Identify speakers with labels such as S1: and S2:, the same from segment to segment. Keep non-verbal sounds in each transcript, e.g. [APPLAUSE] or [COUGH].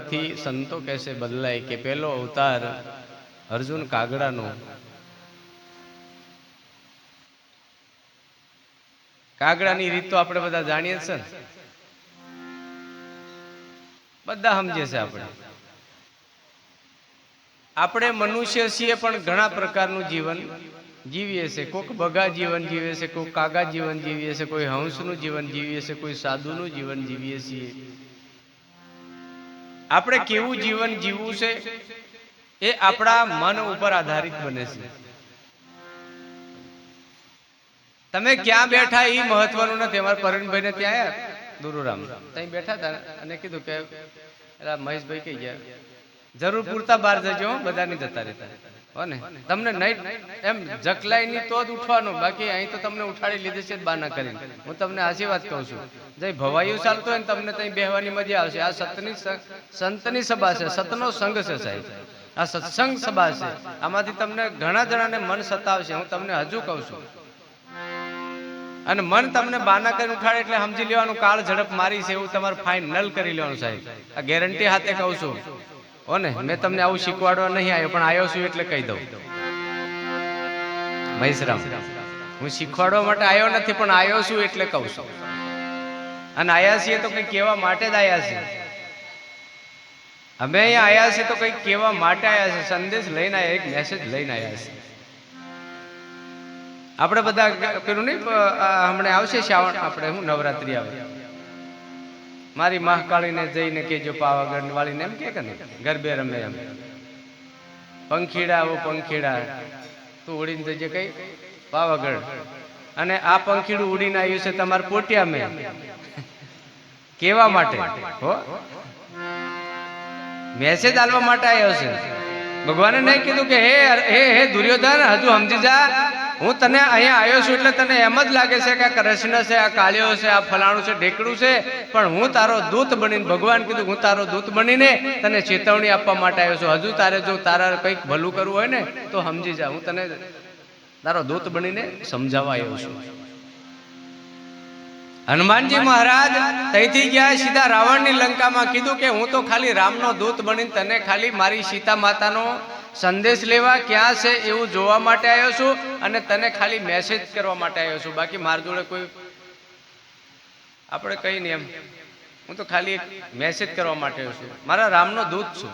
S1: થી સંતો કહેશે બદલાય કે પેલો અવતાર અર્જુન કાગડાનો. કાગડાની રીત તો આપણે બધા જાણીએ છે બધા સમજે છે આપણે. આપણે મનુષ્ય છીએ પણ ઘણા પ્રકારનું જીવન જીવીએ છે કોઈક બગા જીવન જીવે છે કોઈક કાગા જીવન જીવીએ છે કોઈ હંસનું જીવન જીવીએ છે કોઈ સાધુનું જીવન જીવીએ છીએ. આપણે કેવું જીવન જીવવું છે એ આપણા મન ઉપર આધારિત બને છે. તમે ક્યાં બેઠા એ મહત્વનું નથી? અમારા પરણભાઈ ને ત્યાં આયા દુરુરામ. ત્યાં બેઠા હતા અને કીધું કે મહેશભાઈ કહી ગયા જરૂર પૂરતા બહાર જજો બધા નહીં જતા રહેતા. ને? તમને નહીં, એમ જકલાઈ નહીં તો જ ઉઠવાનું, બાકી અહીં તો તમને ઉઠાડી લીધી છે બાના કરીને. હું તમને આશીર્વાદ કહું છું. જે ભવાયું ચાલતું હોય ને તમને ત્યાં બેહવાની મજા આવશે. આ સતની સંતની સભા છે, સતનો સંઘ છે સાહેબ. આ સત્સંગ સભા છે. આમાંથી તમને ઘણા જણાને મન સતાવશે, હું તમને હજુ કહું છું. અને મન તમને બાના કરી ઉઠાડે એટલે સમજી લેવાનું, કાળ ઝડપ મારી છે, એવું તમારે ફાઇનલ કરી લેવાનું સાહેબ. આ ગેરંટી હાથે કહું છું. હો ને, મેં તમને આવું શીખવાડવા નહીં આવ્યો, પણ આવ્યો છું એટલે કહી દઉં. મહેશરામ, હું શીખવાડવા માટે આવ્યો નથી, પણ આવ્યો છું એટલે કહું છું. અને આયા છીએ તો કંઈ કહેવા માટે જ આવ્યા છીએ? અમે અહીંયા આવ્યા છીએ તો કંઈક કહેવા માટે આવ્યા છે સંદેશ લઈને આવ્યા એક મેસેજ લઈને આવ્યા છે આપણે બધા પેલું નહીં હમણાં આવશે શ્રાવણ, આપણે હું નવરાત્રી આવે? મારી મહાકાળીને જઈને કેજો પાવાગઢ વાળીને એમ કે ને ગરબે રમે એમ. પંખીડા ઓ પંખીડા. તું ઉડીને જજે કઈ? પાવાગઢ અને આ પંખીડું ઉડીને આવ્યું છે તમારે પોટિયા મેં. કેવા માટે? હો? મેસેજ આલવા માટે આવ્યો છે. ભગવાને નહીં કીધું કે, હે હે હે દુર્યોધન, હજુ સમજી જા. હું તને અહીંયા આવ્યો છું એટલે તને એમ જ લાગે છે કે આ કૃષ્ણ છે, આ કાળિયો છે, આ ફલાણું છે, ઢેકડું છે. પણ હું તારો દૂત બનીને, ભગવાન કીધું, હું તારો દૂત બનીને તને ચેતવણી આપવા માટે આવ્યો છું. હજુ તારે જો તારા કંઈક ભલું કરવું હોય ને, તો સમજી જા. હું તને તારો દૂત બનીને સમજાવવા આવ્યો છું. હનુમાનજી મહારાજ તઈથી ગયા, સીધા રાવણની લંકામાં કીધું કે, હું તો ખાલી રામનો દૂત બનીને તને ખાલી મારી સીતા માતાનો સંદેશ લેવા ક્યાં છે એવું જોવા માટે આવ્યો છું અને તને ખાલી મેસેજ કરવા માટે આવ્યો છું. બાકી મારા જોડે કોઈ આપણે કઈ નહીં એમ. હું તો ખાલી મેસેજ કરવા માટે આવ્યો છું. મારા રામનો દૂત છું.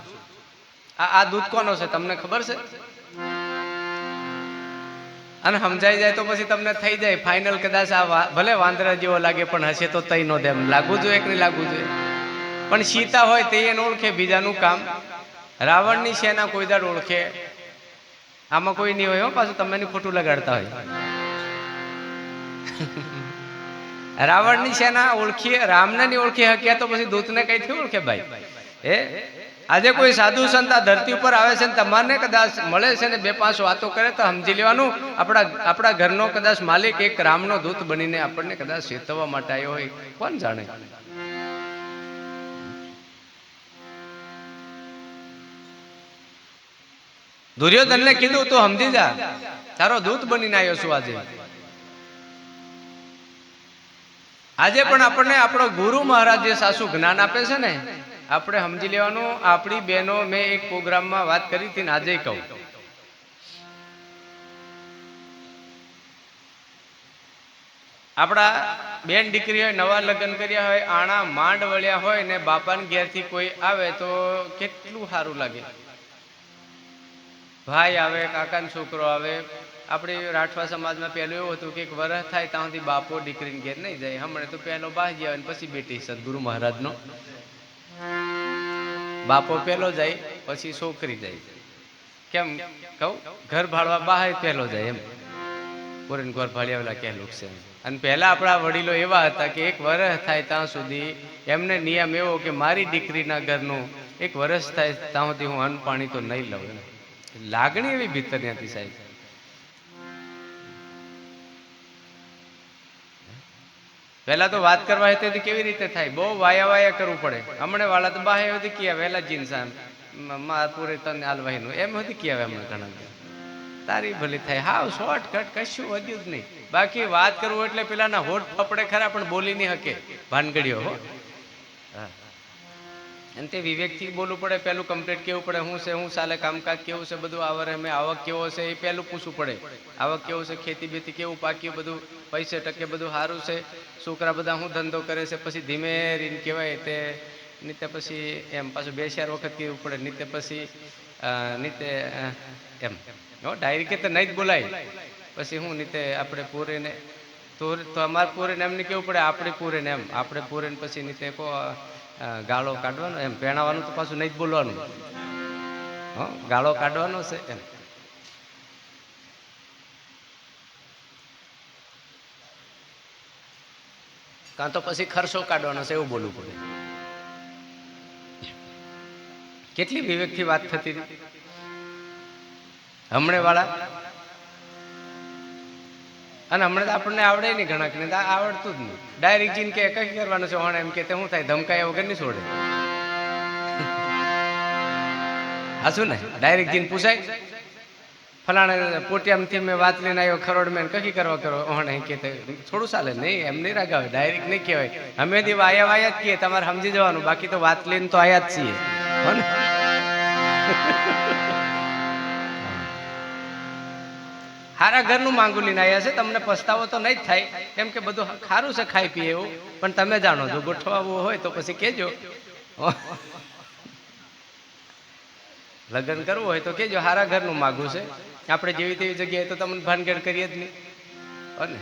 S1: આ આ દૂત કોનો છે? તમને ખબર છે? અને સમજાઈ જાય તો પછી તમને થઈ જાય. ફાઇનલ કદાચ આ ભલે વાંદરા જેવો લાગે, પણ હશે તો તઈ નો દેમ. લાગવું જોઈએ કે નહીં લાગવું જોઈએ? પણ સીતા હોય તે એને ઓળખે બીજાનું કામ. રાવણની સેના કોઈ દાડ ઓળખે. આમાં કોઈ નહીં હોય પાછું તમે ખોટું લગાડતા હોય. રાવણની સેના ઓળખી રામને નહીં ઓળખી હક્યા તો પછી દૂતને કઈથી ઓળખે ભાઈ? એ આજે કોઈ સાધુ સંત આ ધરતી ઉપર આવે છે ને તમારને કદાચ મળે છે ને બે પાંચ વાતો કરે તો સમજી લેવાનું. આપણા આપણા ઘરનો કદાચ માલિક એક રામનો દૂત બનીને આપણને કદાચ ચેતવવા માટે આવ્યો હોય. કોણ જાણે? દુર્યોધનને કીધું, તું સમજી જા. તારો દૂત બનીને આવ્યો છું આજે. આજે પણ આપણને આપણો ગુરુ મહારાજ જે સાસુ જ્ઞાન આપે છે ને, આપણે સમજી લેવાનું, આપણી બહેનો મેં એક પ્રોગ્રામમાં વાત કરી હતી ને આજે કહું. આપણા બેન દીકરી હોય નવા લગ્ન કર્યા હોય, આણા માંડ વળ્યા હોય ને બાપાને ઘેરથી કોઈ આવે તો કેટલું સારું લાગે. ભાઈ આવે કાકાનો છોકરો આવે. આપણે રાઠવા સમાજમાં પહેલું એવું હતું કે એક વરસ થાય ત્યાંથી બાપો દીકરીને ઘેર નહીં જાય. હમણાં તો પહેલો બાજી ગયા અને પછી બેટી સદગુરુ મહારાજનો. બાપો પહેલો જાય, પછી છોકરી જાય. કેમ? કહું? ઘર ભાડવા બહાર પહેલો જાય એમ. પોરીને ઘર ભાળી આવેલા કહેલું છે અને પહેલાં આપણા વડીલો એવા હતા કે એક વરસ થાય ત્યાં સુધી એમને નિયમ એવો કે મારી દીકરીના ઘરનું એક વરસ થાય ત્યાં સુધી હું અન્ન પાણી તો નહીં લઉં. લાગણી એવી ભીતરની હતી સાહેબ. પહેલા તો વાત કરવા હતી કેવી રીતે થાય? બહુ વાયા વાયા કરવું પડે. હમણાં વાળા તો બાહે હતી કિયા વહેલા જ ઇન્સાન પૂરે તને આલવાહીનું એમ હતી કિયા હમણાં ઘણા તારી ભલી થાય. હાવ શોર્ટકટ કશું વધ્યું જ નહીં. બાકી વાત કરવું એટલે પેલાના હોઠ ફપડે ખરા, પણ બોલી નહીં હકે. ભાનગડીઓ હા. અને તે વિવેકથી બોલવું પડે પહેલું કમ્પ્લીટ કેવું પડે શું છે શું ચાલે કામકાજ કેવું છે, બધું આવરે અમે આવક કેવો છે, એ પહેલું પૂછવું પડે. આવક કેવું છે, ખેતી બેતી કેવું, પાક્યું બધું, પૈસે ટકે બધું સારું છે, છોકરા બધા શું ધંધો કરે છે, પછી ધીમે રીને કહેવાય તે, નીતે પછી એમ પાછું બે ચાર વખત કેવું પડે, નીતે પછી નીતે એમ. હો ડાયરી કે તો નહીં જ બોલાય. પછી હું નીતે આપણે પૂરીને, તો તો અમારે પૂરીને એમને કેવું પડે, આપણે પૂરીને એમ. આપણે પૂરીને પછી નીતે કહો ગાળો કાઢવાનો, એમ પહેણાવાનું તો પાછું નહીં જ બોલવાનું. હો, ગાળો કાઢવાનો છે એમ. કાં તો પછી ખર્ચો કાઢવાનો છે, એવું બોલવું પડે. કેટલી વિવેકથી વાત થતી હમણે વાળા અને હમણાં તો આપણને આવડે નહીં ઘણા ને આવડતું જ નહીં. ડાયરેક્ટ જીન કે કઈ કરવાનું છે હોણ એમ કે શું થાય, ધમકાયા વગર નહીં છોડે. હા, શું ને? ડાયરેક્ટ જીન પૂછાય. ફલાણા પોટિયામથી મેં વાત લઈને આવ્યો ખરોડ મેં કકી કરવા કરો? હોણે કે તે થોડું ચાલે, નહીં, એમ નહીં રાગાવે. ડાયરેક્ટ નહીં કહેવાય. અમે દી આયા વાયા જ કહીએ, તમારે સમજી જવાનું, બાકી તો વાત લઈને તો આયા જ છીએ. હો ને? હારા ઘરનું માંગુ લઈને આવ્યા છે, તમને પસ્તાવો તો નહીં જ થાય. કેમ કે બધું ખારું છે, ખાઈ પીએ એવું. પણ તમે જાણો છો, ગોઠવાવું હોય તો પછી કહેજો લગ્ન કરવું હોય તો કહેજો હારા ઘરનું માગવું છે. આપણે જેવી તેવી જગ્યાએ તો તમને ભાનગઢ કરીએ જ નહીં. અને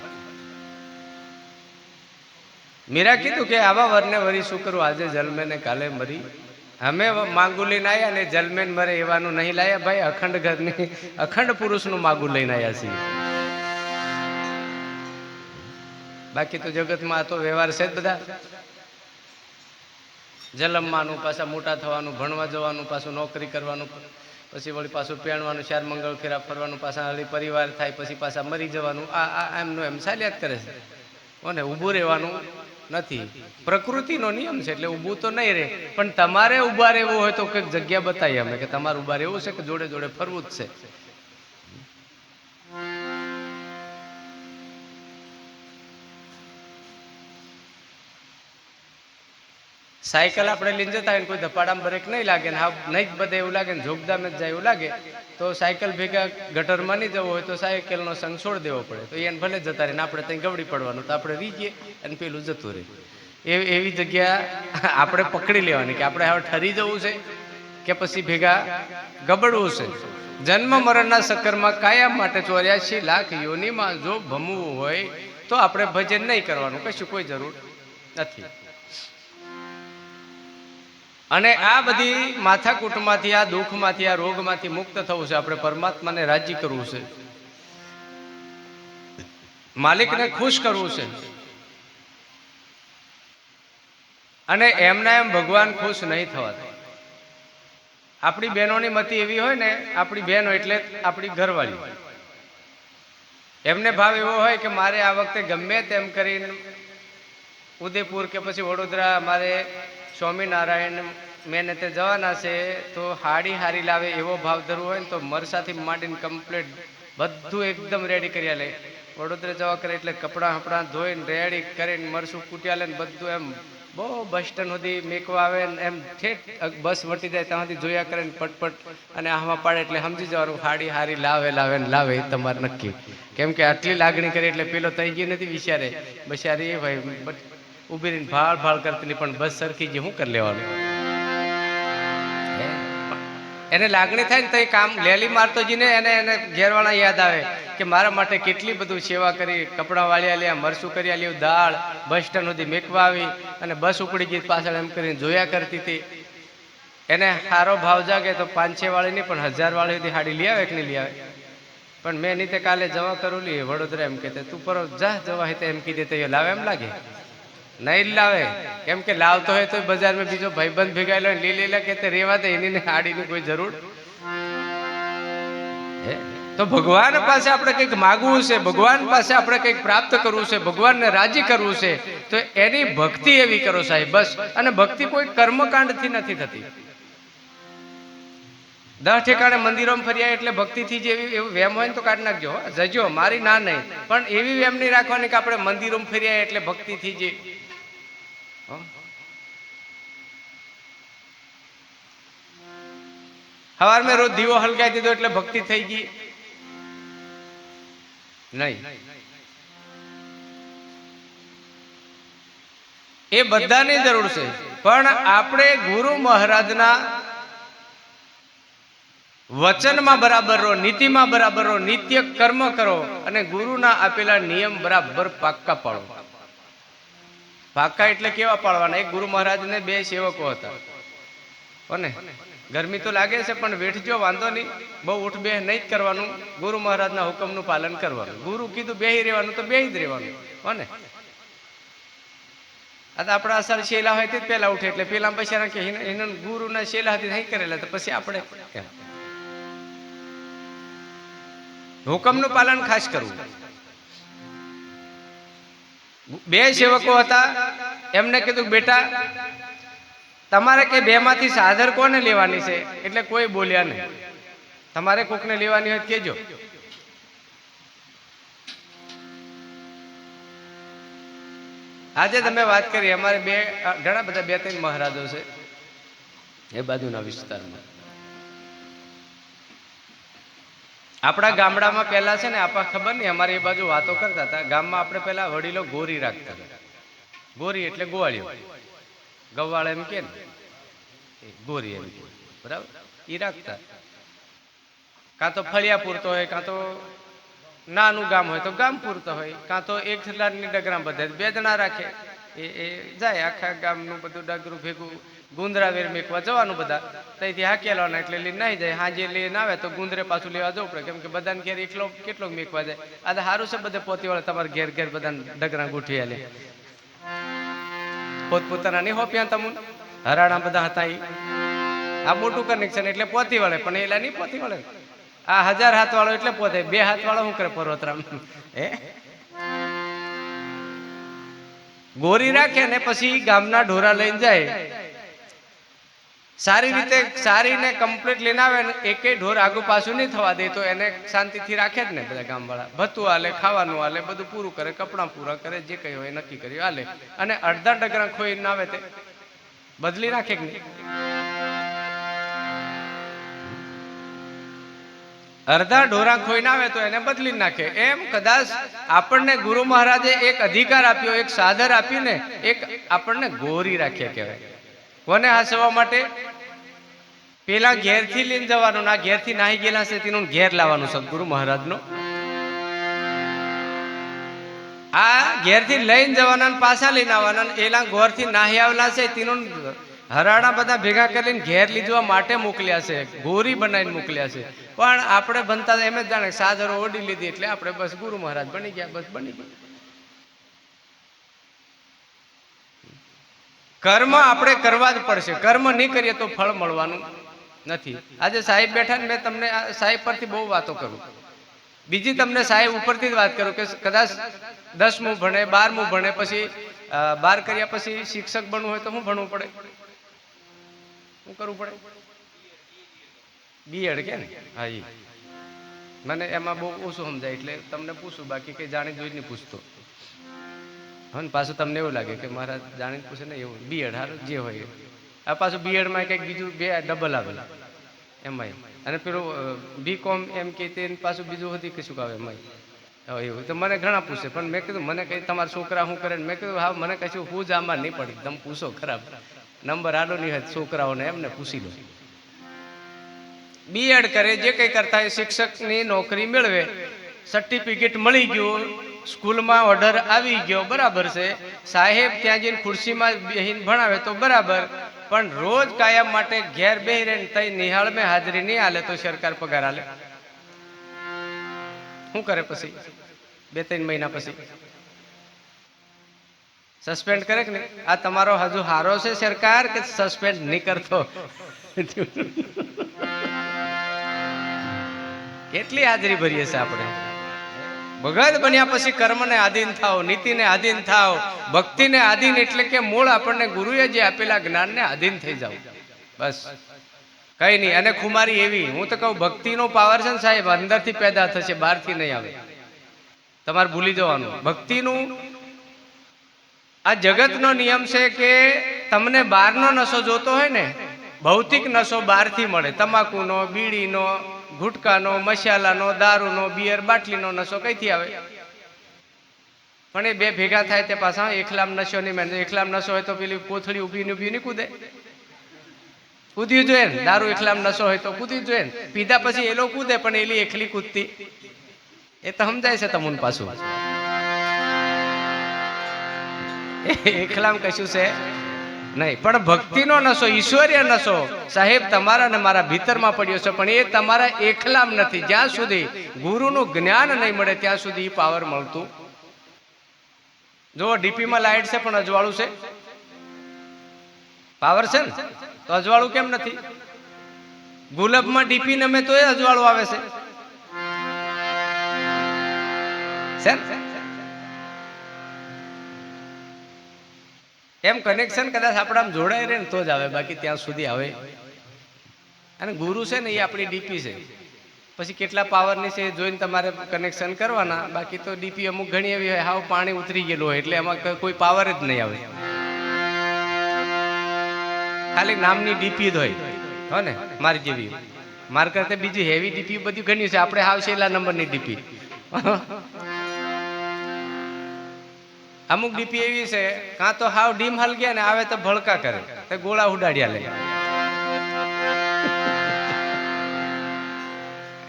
S1: મીરા કીધું કે આવા વરને વરી શું કરું? આજે જન્મે ને કાલે મરી. અમે માંગુ લઈને આવ્યા ને જલમેન મરે એવાનું નહીં લાયા. ભાઈ, અખંડ ઘરની, અખંડ પુરુષનું માગું લઈને આવ્યા છીએ. બાકી તો જગતમાં આ તો વ્યવહાર છે જ બધા. જલમવાનું પાછા મોટા થવાનું, ભણવા જવાનું, પાછું નોકરી કરવાનું, પછી વળી પાછું પહેણવાનું ચાર મંગળ ફેરા ફરવાનું, પાછા હળી પરિવાર થાય, પછી પાછા મરી જવાનું. આ આ એમનું એમ ચાલ્યા જ કરે છે. કોને ઊભું રહેવાનું? નથી. પ્રકૃતિનો નિયમ છે એટલે ઊભું તો નહીં રહે. પણ તમારે ઊભા રહેવું હોય તો કંઈક જગ્યા બતાવીએ અમે કે તમારે ઊભા રહેવું છે કે જોડે જોડે ફરવું જ છે. સાયકલ આપણે લઈને જતા હોય કોઈ ધપાડામાં બ્રેક નહીં લાગે ને હા નહીં જ બધે એવું લાગે ને જોગદામ જ જાય એવું લાગે, તો સાયકલ ભેગા ગટરમાં નહીં જવું હોય તો સાયકલનો સંગ છોડ દેવો પડે. તો એને ભલે જતા રહે ને આપણે ત્યાં ગવડી પડવાનું, તો આપણે રીજીએ અને પેલું જતું રહે. એ એવી જગ્યા આપણે પકડી લેવાની કે આપણે હવે ઠરી જવું છે કે પછી ભેગા ગબડવું છે. જન્મ મરણના સક્કરમાં કાયમ માટે ચોર્યાસી લાખ યોનીમાં જો ભમવું હોય તો આપણે ભજન નહીં કરવાનું, કશું કોઈ જરૂર નથી. અને આ બધી માથાકૂટમાંથી, આ દુઃખમાંથી, આ રોગમાંથી મુક્ત થવું છે. આપણે પરમાત્માને રાજી કરવું છે. માલિકને ખુશ કરવું છે. અને એમના એમ ભગવાન ખુશ નહીં થવા આપણી બહેનોની મતી એવી હોય ને, આપણી બહેનો એટલે આપણી ઘરવાળી. એમને ભાવ એવો હોય કે મારે આ વખતે ગમે તેમ કરીને ઉદયપુર કે પછી વડોદરા, મારે સ્વામિનારાયણ મેને તે જવાના છે, તો હાડી હારી લાવે એવો ભાવ ધરવો હોય ને તો મરસાથી માંડીને કમ્પ્લીટ બધું એકદમ રેડી કરી લે વડોદરા જવા કરે એટલે કપડાં હપડાં ધોઈને રેડી કરીને મરસું કૂટ્યા લે ને બધું એમ બહુ બસ સ્ટેન્ડ સુધી મેકવા આવે ને એમ ઠેઠ બસ વટી જાય ત્યાંથી જોયા કરે ને પટપટ અને આમાં પાડે એટલે સમજી જવાનું હાડી હારી લાવે લાવે ને લાવે તમારે નક્કી. કેમ કે આટલી લાગણી કરી એટલે પેલો થઈ ગયો નથી વિચારે. બિચારી એ ભાઈ ઊભી રહીને ભાળ ભાળ કરતી નહીં પણ બસ સરખી જે હું કરી લેવાનું. એને લાગણી થાય ને તો એ કામ લેલી મારતો જઈને એને એને ઘેરવાળા યાદ આવે કે મારા માટે કેટલી બધું સેવા કરી, કપડાં વાળ્યા લ્યા મરસું કરી લ્યું, દાળ, બસ સ્ટેન્ડ સુધી મેકવા આવી અને બસ ઉપડી ગઈ પાછળ એમ કરીને જોયા કરતી હતી. એને સારો ભાવ જાગે તો પાંચસો વાળી નહીં પણ હજાર વાળી હાડી લઈ આવે કે નહીં લઈ આવે પણ મેં નીતે કાલે જવા કરું લી વડોદરા એમ કહેતા, તું પર, જા જવા તો એમ કીધે તો લાવે એમ લાગે. નહીં લાવે. કેમ કે લાવતો હોય તો બજારમાં બીજો ભાઈબંધ ભેગાયેલો લઈ લી કે તે રેવા દે, એની હાડીની કોઈ જરૂર? તો ભગવાન પાસે આપણે કંઈક માગવું છે, ભગવાન પાસે આપણે કંઈક પ્રાપ્ત કરવું છે, ભગવાનને રાજી કરવું છે, તો એની ભક્તિ એવી કરો સાહેબ, બસ. અને ભક્તિ કોઈ કર્મકાંડથી નથી થતી. દસ ઠેકાણે મંદિરોમાં ફર્યા એટલે ભક્તિથી જે એવી એવું વેમ હોય તો કાઢી નાખજો. જજો, મારી ના નહીં. પણ એવી વેમ નહીં રાખવાની કે આપણે મંદિરોમાં ફર્યા એટલે ભક્તિથી જે હો? સવાર મેં રોજ દીવો હલકાઈ દીધો એટલે ભક્તિ થઈ ગઈ. નહીં. એ બધાની જરૂર છે. પણ આપણે ગુરુ મહારાજના વચનમાં બરાબર રહો, નીતિમાં બરાબર રહો, નિત્ય કર્મ કરો અને ગુરુના આપેલા નિયમ બરાબર પાક્કા પાડો. પાક્કા એટલે કેવા પાડવાના? એક ગુરુ મહારાજને બે સેવકો હતા. કોને? ગરમી તો લાગે છે, પણ વેઠજો, વાંધો નહીં. બહુ ઉઠ બે નહીં જ કરવાનું. ગુરુ મહારાજના હુકમનું પાલન કરવાનું. ગુરુ કીધું બેહી રહેવાનું તો બેહી જ રહેવાનું. કોને? આ તો આપણા અસર શેલા હોય તે પહેલા ઉઠે એટલે પેલા પછી કે એને ગુરુના શેલા હતી નહીં કરેલા તો પછી આપણે હુકમનું પાલન ખાસ કરવું. બે સેવકો હતા. એમને કીધું, બેટા, તમારે કે બે માંથી સાધર કોને લેવાની છે? એટલે કોઈ બોલ્યા નહીં. તમારે કોકને લેવાની હોય કેજો આજે તમે વાત કરી, અમારે બે ઘણા બધા બે ત્રણ મહારાજો છે એ બાજુના વિસ્તારમાં. આપણા ગામડામાં પહેલા છે ને આપણે ખબર નહીં, અમારે એ બાજુ વાતો કરતા હતા. ગામમાં આપણે પહેલા વડીલો ગોરી રાખતા હતા. ગોરી એટલે ગોવાળીઓ. ગવાળ એમ કે ગોરી એમ કે. બરાબર? એ રાખતા. કાં તો ફળિયા પૂરતો હોય, કાં તો નાનું ગામ હોય, તો ગામ પૂરતો હોય. કાં તો એક લાડની ડગરા બધા બે જણા રાખે. એ એ જાય આખા ગામનું બધું ડગરું ભેગું. ગુંદરા વેર મેકવા જવાનું બધા. ત્યાંથી હાકેલવાના એટલે લઈને નાઈ જાય. હાજે લઈને આવે તો ગુંદરે પાછું લેવા જવું પડે. કેમ કે બધાને ઘેર એકલો કેટલો મેકવા જાય. આ તો સારું છે બધે પોતીવાળા તમારે ઘેર ઘેર બધાને ડગરા ગોઠવી આલે. પોતપોતાના નહીં હોપ્યા તમુન? હરાણા બધા હતા એ આ મોટું કનેક્શન એટલે પોતી વળે પણ એલા નહીં પોતી વળે આ હજાર હાથ વાળો એટલે પોતે. બે હાથ વાળો શું કરે પર્વતરામ? હે? ગોરી રાખે ને પછી ગામના ઢોરા લઈને જાય. સારી રીતે સારી ને કમ્પ્લીટ લઈને આવે ને એકે ઢોર આગુ પાછું નહીં થવા દે તો એને શાંતિથી રાખે જ ને બધા ગામવાળા. ભતું હાલે ખાવાનું હાલે બધું પૂરું કરે કપડાં પૂરા કરે જે કંઈ હોય નક્કી કર્યું હાલે. અને અડધા ડગરા ખોઈ ના આવે તે. બદલી નાખે કે નહીં? અડધા ઢોરા ખોઈને આવે તો એને બદલી નાખે. એમ કદાચ આપણને ગુરુ મહારાજે એક અધિકાર આપ્યો એક સાદર આપીને એક આપણને ગોરી રાખ્યા કહેવાય. કોને હાસવા માટે પેલા ઘેરથી લઈને જવાનું ના ઘેરથી નાહી ગયેલા છે, તેનું ઘેર લાવવાનું સદગુરુ મહારાજનો. આ ઘેરથી લઈને જવાના પાછા લઈને આવવાના ને એલા ઘોરથી નાહી આવેલા છે, તેનું હરાણા બધા ભેગા કરીને ઘેર લીધવા માટે મોકલ્યા છે, ગોરી બનાવીને મોકલ્યા છે. પણ આપણે બનતા એમ જ જાણે સાધરો ઓડી લીધી એટલે આપણે બસ ગુરુ મહારાજ બની ગયા, બસ બની ગયા. કર્મ આપણે કરવા જ પડશે. કર્મ નહીં કરીએ તો ફળ મળવાનું નથી. આજે સાહેબ બેઠા ને મેં તમને સાહેબ પરથી બહુ વાતો કરું. બીજી તમને સાહેબ ઉપરથી જ વાત કરું કે કદાચ દસમું ભણે, બારમું ભણે, પછી બાર કર્યા પછી શિક્ષક બનવું હોય તો શું ભણવું પડે? શું કરવું પડે? બીએડ કે ને? હા મને એમાં બહુ ઓછું સમજાય એટલે તમને પૂછું, બાકી કઈ જાણી નહીં પૂછતો. હા પાછું તમને એવું લાગે કે મારા જાણીને પૂછે ને એવું બીએડ હારું જે હોય. આ પાછું બીએડમાં કંઈક બીજું બે ડબલ આવે. એમાંય. અને પેલું બી કોમ એમ કે તે પાછું બીજું હતી કશું આવે એમાંય. હા, એવું. તો મને ઘણા પૂછે પણ મેં કીધું મને કઈ તમારા છોકરા શું કરે મેં કીધું હા મને કશું હું જ આમાં નહીં પડી. તમે પૂછો ખરાબ. નંબર આડો નહીં હોય છોકરાઓને એમને પૂછી લો. બીએડ કરે જે કંઈ કરતા હોય શિક્ષકની નોકરી મેળવે સર્ટિફિકેટ મળી ગયું સ્કૂલમાં ઓર્ડર આવી ગયો, બરાબર છે. સાહેબ ત્યાં જઈને ખુરશીમાં બેહીને ભણાવે તો બરાબર, પણ રોજ કાયમ માટે ઘેર બેહી રહીને તઈ નિહાળ મેં હાજરી નહીં હાલે તો સરકાર પગાર હાલે શું કરે પછી? બે ત્રણ મહિના પછી. સસ્પેન્ડ કરે કે નહીં? આ તમારો હજુ હારો છે સરકાર કે સસ્પેન્ડ નહીં કરતો? કેટલી હાજરી ભરીએ છે આપણે? ભગત બન્યા પછી કર્મને આધીન થાવ નીતિને આધીન થાવ ભક્તિને આધીન એટલે કે મૂળ આપણને ગુરુએ જે આપેલા જ્ઞાનને આધીન થઈ જાવ બસ. કઈ નહીં, અને ખુમારી એવી. હું તો કહું, ભક્તિનો પાવર છે ને સાહેબ, અંદરથી પેદા થશે, બહારથી નહીં આવે. તમારે ભૂલી જવાનું. ભક્તિનું આ જગતનો નિયમ છે કે તમને બહારનો નશો જોતો હોય ને, ભૌતિક નશો બહારથી મળે. તમાકુનો, બીડીનો ગુટકાનો, મસાલાનો, દારૂનો બિયર બાટલીનો નશો કઈથી આવે? પણ એ બે ભેગા થાય તે પાછા એકલામ નશો નહીં મેં. એકલામ નશો હોય તો પેલી કોથળી ઊભી ઊભી નહીં કૂદે? કૂદ્યું જોઈએ ને. દારૂ એકલામ નશો હોય તો કૂદી જોઈએ ને. પીધા પછી એલો કૂદે, પણ એલી એકલી કૂદતી. એ તો સમજાય છે તમને પાછું. [LAUGHS] એકલામ કશું છે? નહીં, પણ ભક્તિનો નશો, ઈશ્વરીય નશો, સાહેબ, તમારા ને મારા ભીતરમાં પડ્યો છે, પણ એ તમારા એકલામ નથી. જ્યાં સુધી ગુરુનું જ્ઞાન નહીં મળે, ત્યાં સુધી પાવર મળતું. જો ડીપીમાં લાઈટ છે, પણ અજવાળું છે. પાવર છે ને? તો અજવાળું કેમ નથી? ગુલાબમાં ડીપી નમે તો એ અજવાળું આવે છે. છે? એમ કનેક્શન કદાચ આપણામાં જોડાય રહે ને તો જ આવે, બાકી ત્યાં સુધી આવે. અને ગુરુ છે ને એ આપણી ડીપી છે. પછી કેટલા પાવરની છે એ જોઈને તમારે કનેક્શન કરવાના, બાકી તો ડીપી અમુક ઘણી એવી હોય, હાવ પાણી ઉતરી ગયેલું હોય, એટલે એમાં કોઈ પાવર જ નહીં આવે. ખાલી નામની ડીપી જ હોય. હો ને, મારી જેવી. માર કરતા બીજી હેવી ડીપી બધી ઘણી છે. આપણે હાવ છેલ્લા નંબરની ડીપી અમુક ડીપી એવી છે, કાં તો હાવ ડીમ હાલ ગયા ને આવે તો ભડકા કરે. તો ગોળા ઉડાડ્યા લે.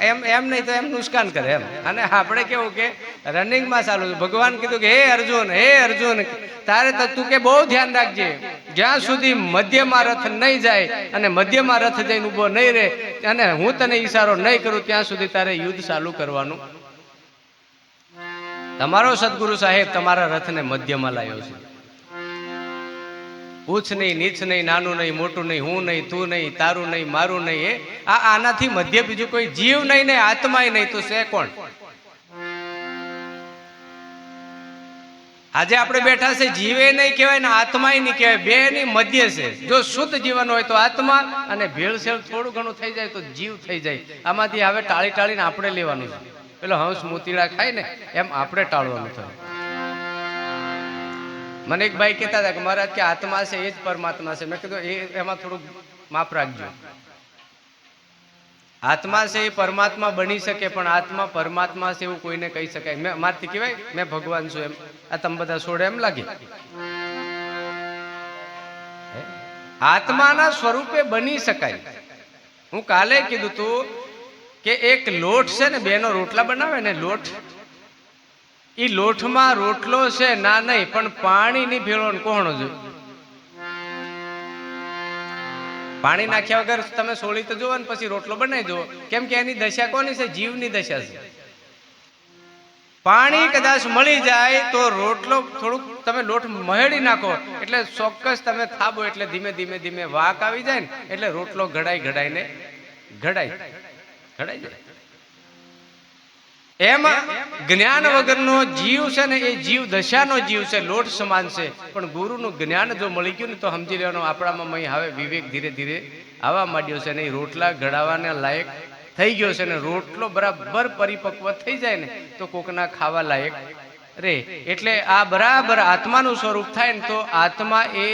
S1: એમ એમ નહીં તો એમ નુકસાન કરે એમ. અને આપણે કેવું કે રનિંગમાં ચાલુ છે. ભગવાન કીધું કે, હે અર્જુન હે અર્જુન, તારે તો તું કે બહુ ધ્યાન રાખજે. જ્યાં સુધી મધ્યમાં રથ નહીં જાય અને મધ્યમાં રથ જઈને ઊભો નહીં રહે અને હું તને ઈશારો નહીં કરું, ત્યાં સુધી તારે યુદ્ધ ચાલુ કરવાનું તમારો સદગુરુ સાહેબ તમારા રથને મધ્યમાં લાવ્યો છે. ઉચ્ચ નહીં, નીચ નહીં, નાનું નહીં, મોટું નહીં, હું નહીં, તું નહીં, તારું નહીં, મારું નહીં, એ આ આનાથી મધ્ય બીજું કોઈ જીવ નહીં ને આત્માય નહીં, તો છે કોણ? આજે આપણે બેઠા છે, જીવે નહીં કહેવાય ને આત્માય નહીં કહેવાય બે ની મધ્ય છે. જો શુદ્ધ જીવન હોય તો આત્મા અને ભેળસેળ થોડું ઘણું થઈ જાય તો જીવ થઈ જાય. આમાંથી હવે ટાળી ટાળીને આપણે લેવાનું છે. પેલો હંસ મોતીડા ખાય ને, એમ આપણે ટાળવાનું થયું. મને એક ભાઈ કહેતા હતા કે મહારાજ કે આત્મા છે, એ જ પરમાત્મા છે. મેં કીધું, એ એમાં થોડુંક માફ રાખજો. આત્મા છે, એ પરમાત્મા બની શકે, પણ આત્મા પરમાત્મા છે એવું કોઈને કહી શકાય. મેં મારથી કહેવાય, મેં ભગવાન છું એમ. આ તમે બધા છોડે એમ લાગે. આત્માના સ્વરૂપે બની શકાય. હું કાલે કીધું તું કે એક લોટ છે ને, બેનો રોટલા બનાવે ને લોટ. એ લોટમાં રોટલો છે, ના નહીં, પણ પાણીની ભેળો કોણ કોહણો જો પાણી નાખ્યા વગર તમે સોળી તો જુઓ ને, પછી રોટલો બનાવી દો કેમ કે એની દશા કોની છે? જીવની દશા છે. પાણી કદાચ મળી જાય તો રોટલો થોડુંક તમે લોટ મહેડી નાખો, એટલે ચોક્કસ તમે થાબો, એટલે ધીમે ધીમે ધીમે વાક આવી જાય ને, એટલે રોટલો ઘડાઈ ઘડાઈને ઘડાય જાય એમાં જ્ઞાન વગરનો જીવ છે ને એ જીવ દશાનો જીવ છે, લોટ સમાન છે. પણ ગુરુનું જ્ઞાન જો મળી ગયું ને તો સમજી લેવાનો, આપણામાં મય હવે વિવેક ધીરે ધીરે આવવા માંડ્યો છે ને એ રોટલા ઘડાવાને લાયક થઈ ગયો છે ને રોટલો બરાબર પરિપક્વ થઈ જાય ને તો કોકના ખાવા લાયક રે. એટલે આ બરાબર આત્માનું સ્વરૂપ થાય ને તો આત્મા એ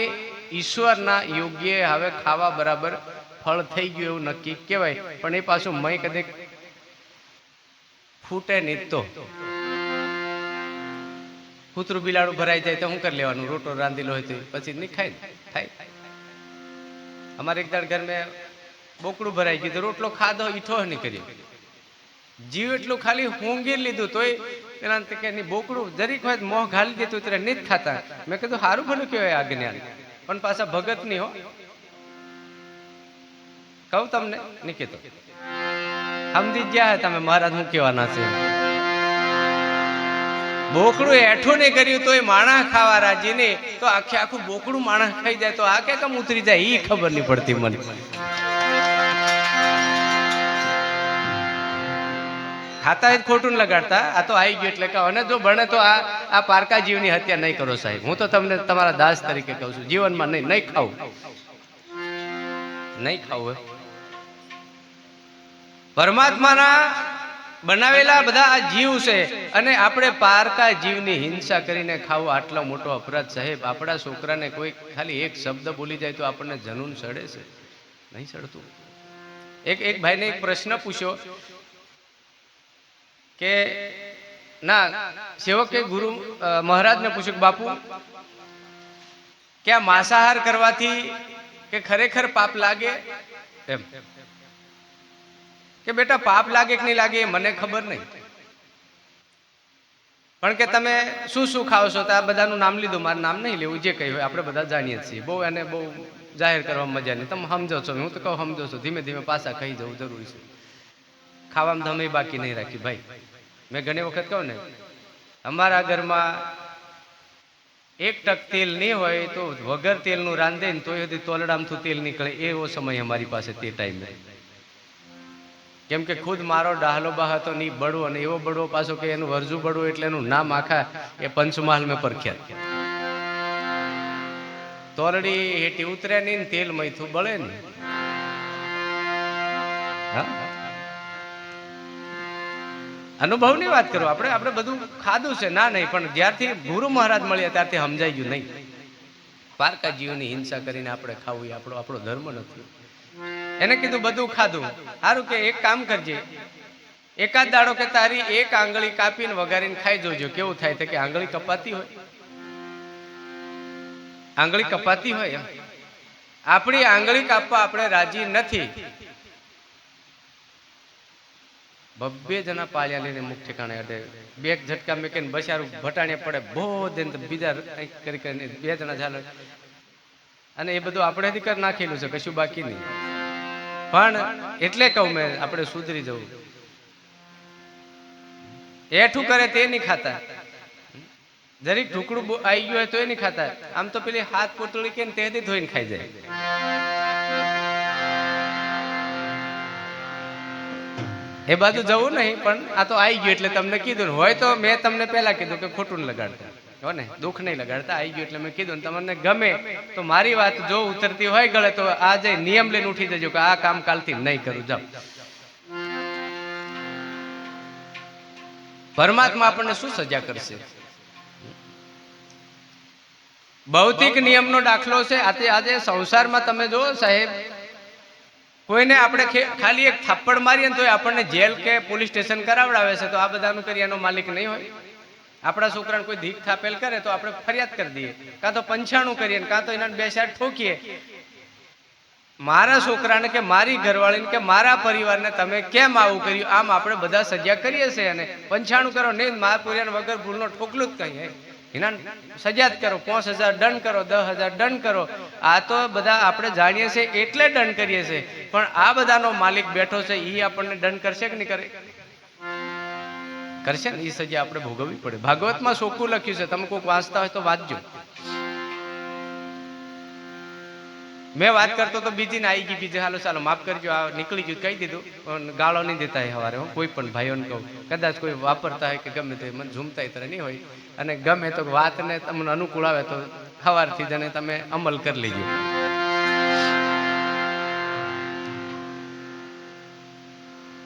S1: ઈશ્વરના યોગ્ય હવે ખાવા બરાબર ફળ થઈ ગયું એવું નક્કી કહેવાય. પણ એ પાછું મય કદે ફૂટે નહીં તો. કૂતરું બિલાડું ભરાઈ જાય તો શું કરી લેવાનું? રોટો રાંધેલો હોય તો પછી નહીં ખાય થાય. અમારે એક દાડ ઘરમાં બોકડું ભરાઈ ગયું તો રોટલો ખાધો, ઈઠો નહીં કર્યો. જીવ એટલું ખાલી હોંગી લીધું તોય પેલા કે બોકડું જરીક હોય મોં ઘાલી દીધું ત્યારે નહીં જ ખાતા. મેં કીધું સારું ભલું કહેવાય આ જ્ઞાન. પણ પાછા ભગત નહીં હો. કહું તમને નિકેતો સમજી ગયા તમે મહારાજ કહેવાના છે. બોકડું એઠું નહીં કર્યું તો એ માણસ ખાવા રાજી નહીં. તો આખે આખું બોકડું માણસ ખાઈ જાય તો આ કે કમ ઉતરી જાય? એ ખબર નહીં પડતી મને. ખાતા જ ખોટું લગાડતા. આ તો આવી ગયું એટલે કહો. અને જો બને તો આ આ પારકા જીવની હત્યા નહીં કરો સાહેબ. હું તો તમને તમારા દાસ તરીકે કહું છું. જીવનમાં નહીં નહીં ખાવું નહીં ખાવું. પરમાત્માના બનાવેલા બધા આ જીવ છે અને આપણે પારકા જીવની હિંસા કરીને ખાવું આટલો મોટો અપરાધ. સાહેબ, આપણા છોકરાને કોઈ ખાલી એક શબ્દ બોલી જાય તો આપણને જનૂન સડે છે? નહીં સડતું. એક એક ભાઈને એક પ્રશ્ન પૂછ્યો કે, ના, સેવકે ગુરુ મહારાજને પૂછ્યું બાપુ કે આ માંસાહાર કરવાથી કે ખરેખર પાપ લાગે? એમ. કે બેટા, પાપ લાગે કે નહીં લાગે એ મને ખબર નહીં. પણ કે તમે શું શું ખાવ છો, તો આ બધાનું નામ લીધું, મારું નામ નહીં લેવું, જે કહ્યું હોય, આપણે બધા જાણીએ છીએ. બહુ એને બહુ જાહેર કરવામાં મજા નહીં. તમે સમજો છો, હું તો કહું, સમજો છો, ધીમે ધીમે પાછા ખાઈ જવું જરૂરી છે. ખાવામાં તમે બાકી નહીં રાખી, ભાઈ. મેં ઘણી વખત કહું ને, અમારા ઘરમાં એક ટક તેલ નહીં હોય, તો વગર તેલનું રાંધે ને તોય સુધી તોલડામથી તેલ નીકળે. એવો સમય અમારી પાસે તે ટાઈમે કેમ કે ખુદ મારો ડાહલો બા હતો ની બળવો અને એવો બળવો પાછો કે એનું વરજુ બળવું એટલે એનું નામ આખા એ પંચમહાલ મેં પરખ્યા. તોરડી હેટી ઉતરે નહીં ને તેલ મૈથું બળે ને. અનુભવની વાત કરો, આપણે આપણે બધું ખાધું છે, ના નહીં, પણ જ્યારથી ગુરુ મહારાજ મળ્યા ત્યારથી સમજાઈ ગયું નહીં. પારકા જીવની હિંસા કરીને આપણે ખાવું એ આપણો આપણો ધર્મ નથી. એને કીધું, બધું ખાધું. સારું કે, એક કામ કરજે. એકાદ દાડો કે, તારી એક આંગળી કાપીને વગાડીને ખાઈ જોજો. કેવું થાય કે આંગળી કપાતી હોય? આંગળી કપાતી હોય આપણી આંગળી કાપવા આપણે રાજી નથી. બબ્બે જણા પાળ્યા લઈને મુખ ઠેકાણે અડે. બે ઝટકા મેકીને બસારું ભટાણે પડે. બહુ દે બીજા કરી કરીને બે જણા ચાલે અને એ બધું આપણે જ કરી નાખેલું છે, કશું બાકી નહીં. પણ એટલે કહું મેં, આપણે સુધરી જવું. એઠું કરે તે નહીં ખાતા. જરીક ઢુકડું આવી ગયું હોય તો એ નહીં ખાતા. આમ તો પેલી હાથ પોતળી કે તેથી ધોઈને ખાઈ જાય. એ બાજુ જવું નહીં, પણ આ તો આવી ગયું એટલે તમને કીધું હોય તો મેં તમને પહેલા કીધું કે ખોટું લગાડતા. હો ને, દુઃખ નહીં લગાડતા આવી ગયું એટલે મેં કીધું તમને ગમે તો મારી વાત જો ઉતરતી હોય ગળે તો આજે નિયમ લઈને ઉઠી જજો કે આ કામ કાલથી નહીં કરું, જાઓ. પરમાત્મા આપણને શું સજા કરશે? ભૌતિક નિયમનો દાખલો છે. આજે આજે સંસારમાં તમે જો સાહેબ, કોઈને આપણે ખાલી એક થપ્પડ મારીએ તો આપણને જેલ કે પોલીસ સ્ટેશન કરાવડાવે છે. તો આ બધાનું કરી એનો માલિક નહીં હોય. આપણા છોકરાને કોઈ ધીક થાપેલ કરે તો આપણે ફરિયાદ કરી દઈએ. કાં તો પંચાણું કરીએ કાં તો એના બે ચાર ઠોકીએ. મારા છોકરાને કે મારી ઘરવાળીને કે મારા પરિવારને તમે કેમ આવું કર્યું? આમ આપણે બધા સજા કરીએ છીએ અને પંચાણું કરો નહીં મારા પૂર્યાને વગર ભૂલનો ઠોકલું જ કહીએ એના સજા જ કરો. પાંચ હજાર દંડ કરો, દસ હજાર દંડ કરો. આ તો બધા આપણે જાણીએ છીએ એટલે દંડ કરીએ છીએ. પણ આ બધાનો માલિક બેઠો છે એ આપણને દંડ કરશે કે નહીં કરે? કરશે ને એ સજા આપણે ભોગવવી પડે. ભાગવતમાં સોકું લખ્યું છે, તમે કોઈક વાંચતા હોય તો વાંચજો. મેં વાત કરતો તો બીજી ને આવી ગઈ, બીજી હાલો ચાલો માફ કરજો, આ નીકળી ગયું, કહી દીધું, પણ ગાળો નહીં દેતા હોય હવારે હું, કોઈ પણ ભાઈઓને કહું. કદાચ કોઈ વાપરતા હોય કે ગમે તે, મને ઝૂમતા તરે નહીં હોય. અને ગમે તો વાતને તમને અનુકૂળ આવે તો સવારથી જ તમે અમલ કરી લેજો.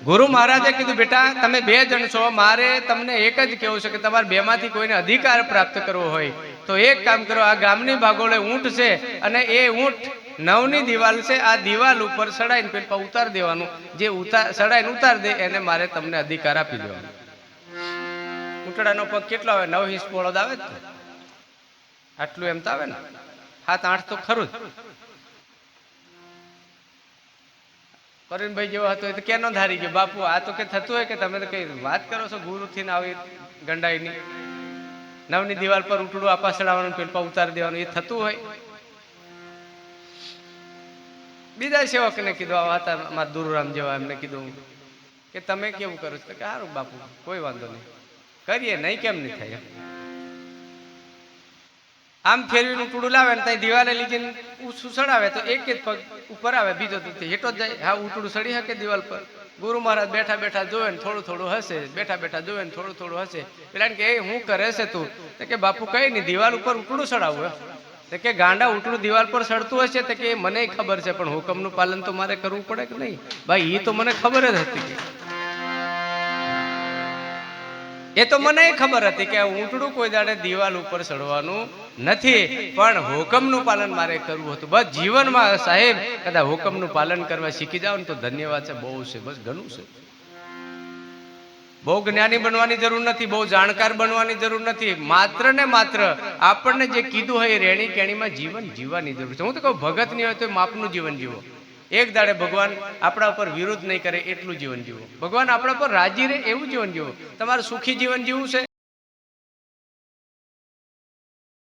S1: ગુરુ મહારાજે કીધું, બેટા, તમે બે જણ છો, મારે તમને એક જ કહેવું છે કે તમારે બેમાંથી કોઈને અધિકાર પ્રાપ્ત કરવો હોય. તો એક કામ કરો, આ ગામની ભાગોળે ઊંટ છે અને એ ઊંટ નવની દિવાલ છે, આ દિવાલ ઉપર સડાઈને પેલા ઉતાર દેવાનું. જે ઉતાર સડાઈને ઉતાર દે, એને મારે તમને અધિકાર આપી દેવાનો. ઊંટડાનો પગ કેટલો આવે? નવ ઇંચ પોળો આવે આટલું એમ તો આવે ને? સાત આઠ તો ખરું જ. પરવીનભાઈ જેવો હતો એ તો કેનો ધારી ગયો? બાપુ, આ તો કે થતું હોય કે તમે તો કઈ વાત કરો છો? ગુરુથી ને આવી ગંડાઈની. નવની દિવાલ પર ઉટડું આપા ચડાવવાનું પેલપા ઉતારી દેવાનું, એ થતું હોય. બીજા સેવકને કીધું આવા હતા મારા દુરુરામ જેવા એમને કીધું કે તમે કેવું કરો છો? કે સારું બાપુ, કોઈ વાંધો નહીં. કરીએ, નહીં કેમ નહીં થાય આમ ફેરવીનું ટુડું લાવે ને ત્યાં દિવાલે લીધીને ઊંચું ચડાવે તો એક જ પગ ઉપર આવે, બીજો તો હેઠો જાય. હા ઉટડું ચડી શકે દિવાલ પર. ગુરુ મહારાજ બેઠા બેઠા જોવે ને થોડું થોડું હશે, બેઠા બેઠા જોવે ને થોડું થોડું હશે. પેલા કે, એ, હું કરે છે તું? તો કે, બાપુ, કઈ નહીં દિવાલ ઉપર ઉટડું ચડાવું તો કે, ગાંડા ઉટડું દિવાલ પર ચડતું હશે? તો કે મને ખબર છે, પણ હુકમનું પાલન તો મારે કરવું પડે કે નહીં? ભાઈ એ તો મને ખબર જ હતી એ તો મને ખબર હતી કે ઊંટડું કોઈ દાડે દિવાલ ઉપર ચડવાનું નથી, પણ હુકમનું પાલન મારે કરવું હતું. બસ જીવનમાં સાહેબ, કદાચ હુકમનું પાલન કરવા શીખી જાવ ને તો ધન્યવાદ છે, બહુ છે, બસ ઘણું છે. બહુ જ્ઞાની બનવાની જરૂર નથી, બહુ જાણકાર બનવાની જરૂર નથી. માત્ર ને માત્ર આપણને જે કીધું હોય એ રેણી કેણીમાં જીવન જીવવાની જરૂર છે. હું તો કહું ભગત નહીં હોય તો માપનું જીવન જીવો. એક દાડે ભગવાન આપણા ઉપર વિરોધ નહીં કરે એટલું જીવન જીવો. ભગવાન આપણા પર રાજી રહે એવું જીવન જીવો. તમારે સુખી જીવન જીવવું છે?